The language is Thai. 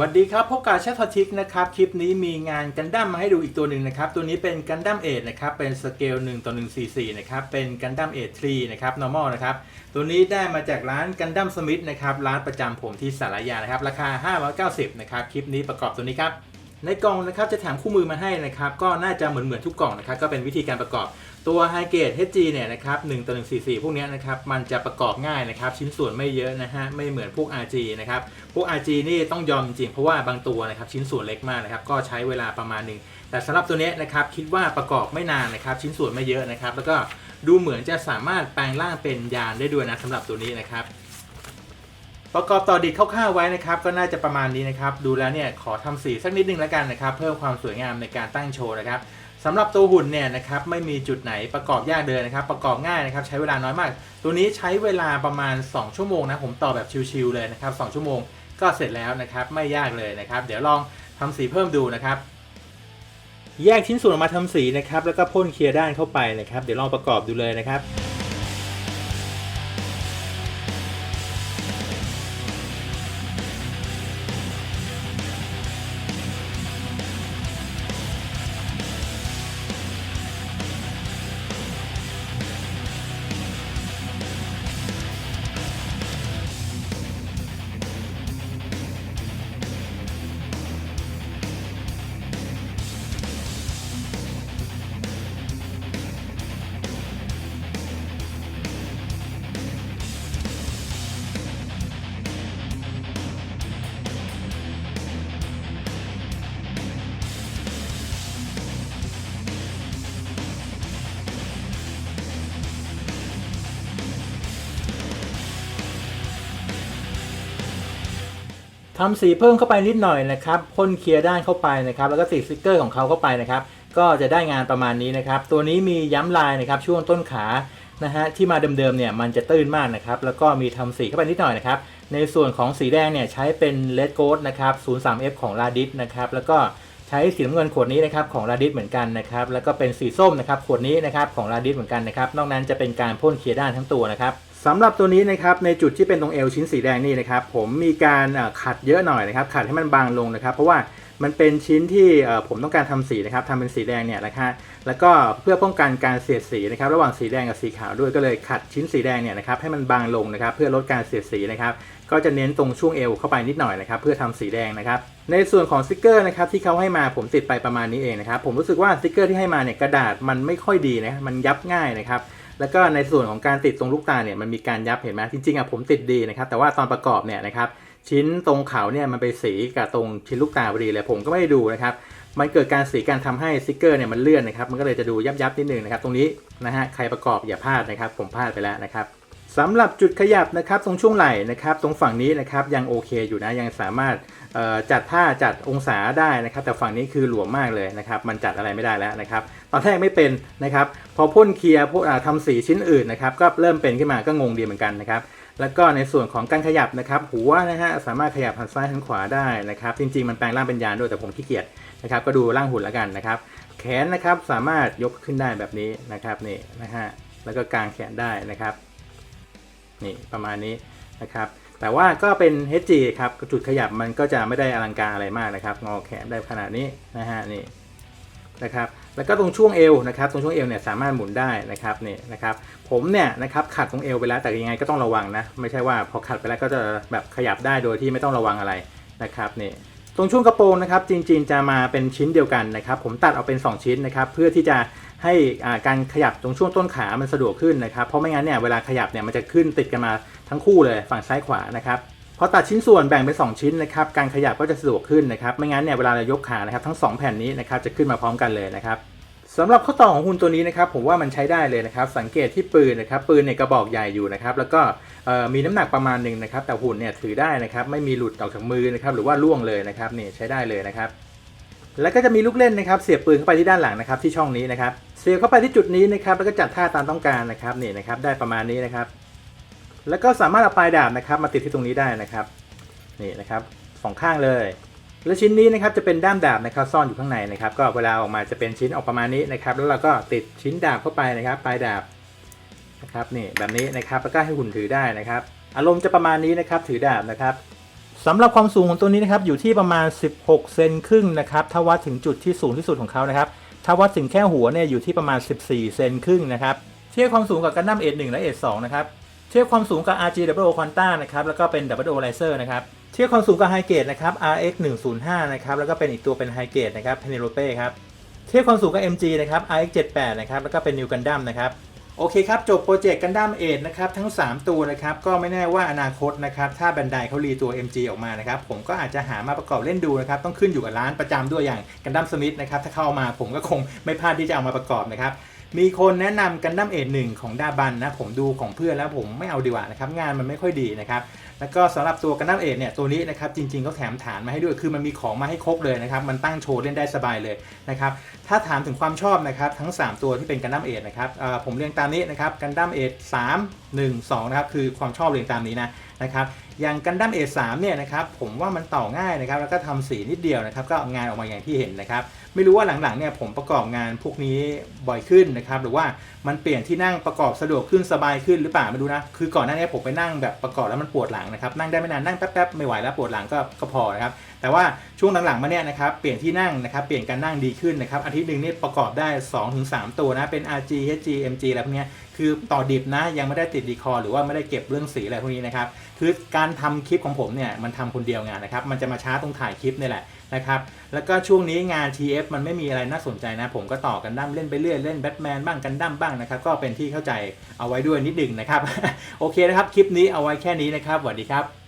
สวัสดีครับพบกับแชททอทิกนะครับ คลิปนี้มีงานกันดั้มมาให้ดูอีกตัวหนึ่งนะครับ ตัวนี้เป็นกันดั้มเอทนะครับ เป็นสเกล1ต่อ144นะครับ เป็นกันดั้มเอท3นะครับ normal นะครับ ตัวนี้ได้มาจากร้านกันดั้มสมิธนะครับ ร้านประจำผมที่สารยานะครับ ราคา 590 นะครับ คลิปนี้ประกอบตัวนี้ครับ ในกล่องนะครับจะแถมคู่มือมาให้นะครับก็น่าจะเหมือนเหมือนทุกกล่องนะครับก็เป็นวิธีการประกอบตัวไฮเกรด HG เนี่ยนะครับ1ต่อ144 พวกนี้นะครับมันจะประกอบง่ายนะครับชิ้นส่วนไม่เยอะนะฮะไม่เหมือนพวก RG นะครับพวก RG นี่ต้องยอมจริงเพราะว่าบางตัวนะครับชิ้นส่วนเล็กมากนะครับก็ใช้เวลาประมาณหนึ่งแต่สำหรับตัวนี้นะครับคิดว่าประกอบไม่นานนะครับชิ้นส่วนไม่เยอะนะครับแล้วก็ดูเหมือนจะสามารถแปลงร่างเป็นยานได้ด้วยนะสำหรับตัวนี้นะครับ ประกอบต่อดีดคร่าวๆไว้นะครับ ก็น่าจะประมาณนี้นะครับ ดูแล้วเนี่ยขอทำสีสักนิดนึงแล้วกันนะครับ เพิ่มความสวยงามในการตั้งโชว์นะครับสำหรับตัวหุ่นเนี่ยนะครับไม่มีจุดไหนประกอบยากเลยนนะครับ ประกอบง่ายนะครับ ใช้เวลาน้อยมาก ตัวนี้ใช้เวลาประมาณ 2 ชั่วโมงนะผมต่อแบบชิวๆเลยนะครับ2ชั่วโมงก็เสร็จแล้วนะครับไม่ยากเลยนะครับ เดี๋ยวลองทำสีเพิ่มดูนะครับ แยกชิ้นส่วนออกมาทำสีนะครับ แล้วก็พ่นเคลียร์ด้านเข้าไปนะครับ เดี๋ยวลองประกอบดูเลยนะครับ ทำสีเพิ่มเข้าไปนิดหน่อยนะครับพ่นเคลียร์ด้านเข้าไปนะครับ แล้วก็ติดสติกเกอร์ของเขาเข้าไปนะครับ ก็จะได้งานประมาณนี้นะครับ ตัวนี้มีย้ำลายนะครับ ช่วงต้นขานะฮะที่มาเดิมๆเนี่ยมันจะตื้นมากนะครับ แล้วก็มีทำสีเข้าไปนิดหน่อยนะครับ ในส่วนของสีแดงเนี่ยใช้เป็น Red Gold นะครับ 03F ของ r a d i s นะครับ แล้วก็ใช้สีน้ำเงินขวดนี้นะครับของ r a d i s เหมือนกันนะครับ แล้วก็เป็นสีส้มนะครับขวดนี้นะครับของ r a d i s เหมือนกันนะครับ นอกนั้นจะเป็นการพ่นเคลียร์ด้านทั้งตัวนะครับ สำหรับตัวนี้นะครับในจุดที่เป็นตรงเอวชิ้นสีแดงนี่นะครับผมมีการขัดเยอะหน่อยนะครับขัดให้มันบางลงนะครับ เพราะว่ามันเป็นชิ้นที่ผมต้องการทำสีนะครับทำเป็นสีแดงเนี่ยนะฮะแล้วก็เพื่อป้องกันการเสียดสีนะครับระหว่างสีแดงกับสีขาวด้วยก็เลยขัดชิ้นสีแดงเนี่ยนะครับให้มันบางลงนะครับ เพื่อลดการเสียดสีนะครับก็จะเน้นตรงช่วงเอวเข้าไปนิดหน่อยนะครับเพื่อทำสีแดงนะครับในส่วนของสติกเกอร์นะครับที่เขาให้มาผมติดไปประมาณนี้เองนะครับผมรู้สึกว่าสติกเกอร์ที่ให้มาเนี่ยกระดาษมันไม่ค่อยดีนะมันยับง่ายนะครับ แล้วก็ในส่วนของการติดตรงลูกตาเนี่ยมันมีการยับเห็นไหมจริงๆอะผมติดดีนะครับแต่ว่าตอนประกอบเนี่ยนะครับชิ้นตรงเขาเนี่ยมันไปสีกับตรงชิ้นลูกตาพอดีเลยผมก็ไม่ได้ดูนะครับมันเกิดการสีการทำให้สติกเกอร์เนี่ยมันเลื่อนนะครับมันก็เลยจะดูยับยับๆนิดนึงนะครับตรงนี้นะฮะใครประกอบอย่าพลาดนะครับ ผมพลาดไปแล้วนะครับ สำหรับจุดขยับนะครับตรงช่วงไหล่นะครับ ตรงฝั่งนี้นะครับยังโอเคอยู่นะยังสามารถจัดท่าจัดองศาได้นะครับ แต่ฝั่งนี้คือหลวมมากเลยนะครับ มันจัดอะไรไม่ได้แล้วนะครับ ตอนแรกไม่เป็นนะครับ พอพ่นเคลียร์ทำสีชิ้นอื่นนะครับ ก็เริ่มเป็นขึ้นมาก็งงดีเหมือนกันนะครับ แล้วก็ในส่วนของการขยับนะครับ หัวนะฮะสามารถขยับทางซ้ายทางขวาได้นะครับ จริงๆมันแปลงร่างเป็นยานด้วยแต่ผมขี้เกียจนะครับ ก็ดูร่างหุ่นแล้วกันนะครับ แขนนะครับสามารถยกขึ้นได้แบบนี้นะครับนี่นะฮะแล้วก็กางแขนได้นะครับ นี่ประมาณนี้นะครับแต่ว่าก็เป็น HG ครับจุดขยับมันก็จะไม่ได้อลังการอะไรมากนะครับงอแขนได้ขนาดนี้นะฮะนี่นะครับแล้วก็ตรงช่วงเอวนะครับตรงช่วงเอวเนี่ยสามารถหมุนได้นะครับนี่นะครับผมเนี่ยนะครับขัดตรงเอวไปแล้วแต่ยังไงก็ต้องระวังนะไม่ใช่ว่าพอขัดไปแล้วก็จะแบบขยับได้โดยที่ไม่ต้องระวังอะไรนะครับนี่ ตรงช่วงกระโปรงนะครับจริงๆจะมาเป็นชิ้นเดียวกันนะครับ ผมตัดเอาเป็น 2 ชิ้นนะครับ เพื่อที่จะให้อ่าการขยับตรงช่วงต้นขามันสะดวกขึ้นนะครับ เพราะไม่งั้นเนี่ยเวลาขยับเนี่ยมันจะขึ้นติดกันมาทั้งคู่เลยฝั่งซ้ายขวานะครับพอตัดชิ้นส่วนแบ่งเป็น 2 ชิ้นนะครับการขยับก็จะสะดวกขึ้นนะครับ ไม่งั้นเนี่ยเวลาเรายกขานะครับทั้ง 2 แผ่นนี้นะครับจะขึ้นมาพร้อมกันเลยนะครับ สำหรับข้อต่อของหุ่นตัวนี้นะครับผมว่ามันใช้ได้เลยนะครับ สังเกตที่ปืนนะครับปืนเนี่ยกระบอกใหญ่อยู่นะครับแล้วก็มีน้ำหนักประมาณหนึ่งนะครับ แต่หุ่นเนี่ยถือได้นะครับ ไม่มีหลุดออกจากมือนะครับหรือว่าล่วงเลยนะครับนี่ใช้ได้เลยนะครับ แล้วก็จะมีลูกเล่นนะครับเสียบปืนเข้าไปที่ด้านหลังนะครับ ที่ช่องนี้นะครับ เสียบเข้าไปที่จุดนี้นะครับ แล้วก็จัดท่าตามต้องการนะครับนี่นะครับ ได้ประมาณนี้นะครับ แล้วก็สามารถเอาปลายดาบนะครับ มาติดที่ตรงนี้ได้นะครับนี่นะครับสองข้างเลย และชิ้นนี้นะครับจะเป็นด้ามดาบนะครับซ่อนอยู่ข้างในนะครับ ก็เวลาออกมาจะเป็นชิ้นออกประมาณนี้นะครับ แล้วเราก็ติดชิ้นดาบเข้าไปนะครับปลายดาบนะครับนี่แบบนี้นะครับแล้วก็ให้หุ่นถือได้นะครับ อารมณ์จะประมาณนี้นะครับถือดาบนะครับสำหรับความสูงของตัวนี้นะครับอยู่ที่ประมาณ 16 เซนครึ่งนะครับถ้าวัดถึงจุดที่สูงที่สุดของเขานะครับถ้าวัดถึงแค่หัวเนี่ยอยู่ที่ประมาณ 14 เซนครึ่งนะครับเทียบความสูงกับกันดั้ม A1 และ A2 นะครับเทียบความสูงกับ RGW Quanta นะครับแล้วก็เป็น W Laser นะครับ ทียบความสูงกับ High Gate นะครับ RX 105นะครับ แล้วก็เป็นอีกตัวเป็น High Gate นะครับ Penelope ครับ เทียบความสูงกับ MG นะครับ RX78 นะครับ แล้วก็เป็น New Gundam นะครับ โอเคครับ จบโปรเจกต์กันดั้มเอ็นะครับ ทั้ง 3 ตัวนะครับ ก็ไม่แน่ว่าอนาคตนะครับ ถ้าแบนไดเขารีตัว MG ออกมานะครับ ผมก็อาจจะหามาประกอบเล่นดูนะครับ ต้องขึ้นอยู่กับร้านประจำด้วยอย่างกันดั้มสมิธนะครับ ถ้าเข้ามาผมก็คงไม่พลาดที่จะเอามาประกอบนะครับ มีคนแนะนำกันดั้มเอหนึ่งของดาบันนะผมดูของเพื่อนแล้วผมไม่เอาดีกว่านะครับงานมันไม่ค่อยดีนะครับแล้วก็สำหรับตัวกันดั้มเอเนี่ยตัวนี้นะครับจริงๆก็แถมฐานมาให้ด้วยคือมันมีของมาให้ครบเลยนะครับมันตั้งโชว์เล่นได้สบายเลยนะครับถ้าถามถึงความชอบนะครับทั้ง 3 ตัวที่เป็นกันดั้มเอนะครับผมเรียงตามนี้นะครับกันดั้มเอสามหนึ่งสองนะครับคือความชอบเรียงตามนี้นะ นะครับอย่างกันดั้มเอสามเนี่ยนะครับผมว่ามันต่อง่ายนะครับแล้วก็ทำสีนิดเดียวนะครับก็งานออกมาอย่างที่เห็นนะครับไม่รู้ว่าหลังๆเนี่ยผมประกอบงานพวกนี้บ่อยขึ้นนะครับหรือว่ามันเปลี่ยนที่นั่งประกอบสะดวกขึ้นสบายขึ้นหรือเปล่าไม่รู้นะคือก่อนหน้านี้ผมไปนั่งแบบประกอบแล้วมันปวดหลังนะครับนั่งได้ไม่นานนั่งแป๊บๆไม่ไหวแล้วปวดหลังก็ก็พอนะครับแต่ว่าช่วงหลังๆมาเนี่ยนะครับเปลี่ยนที่นั่งนะครับเปลี่ยนการนั่งดีขึ้นนะครับอาทิตย์หนึ่งนี่ประกอบได้ 2-3 ตัวนะเป็น RG HG MG อะไรพวกนี้คือต่อดิบนะยังไม่ได้ติดดีคอหรือว่าไม่ได้เก็บเรื่องสีอะไรพวกนี้นะครับคือการทำคลิปของผมเนี่ยมันทำคนเดียวงานนะครับมันจะมาช้าตรงถ่ายคลิปนี่แหละนะครับแล้วก็ช่วงนี้งาน TF มันไม่มีอะไรน่าสนใจนะ ผมก็ต่อกันดั้มเล่นไปเรื่อยเล่นแบทแมนบ้างกันดั้มบ้างนะครับก็เป็นที่เข้าใจเอาไว้ด้วยนิดหนึ่งนะครับโอเคนะครับคลิปนี้เอาไว้แค่นี้นะครับสวัสดีครับ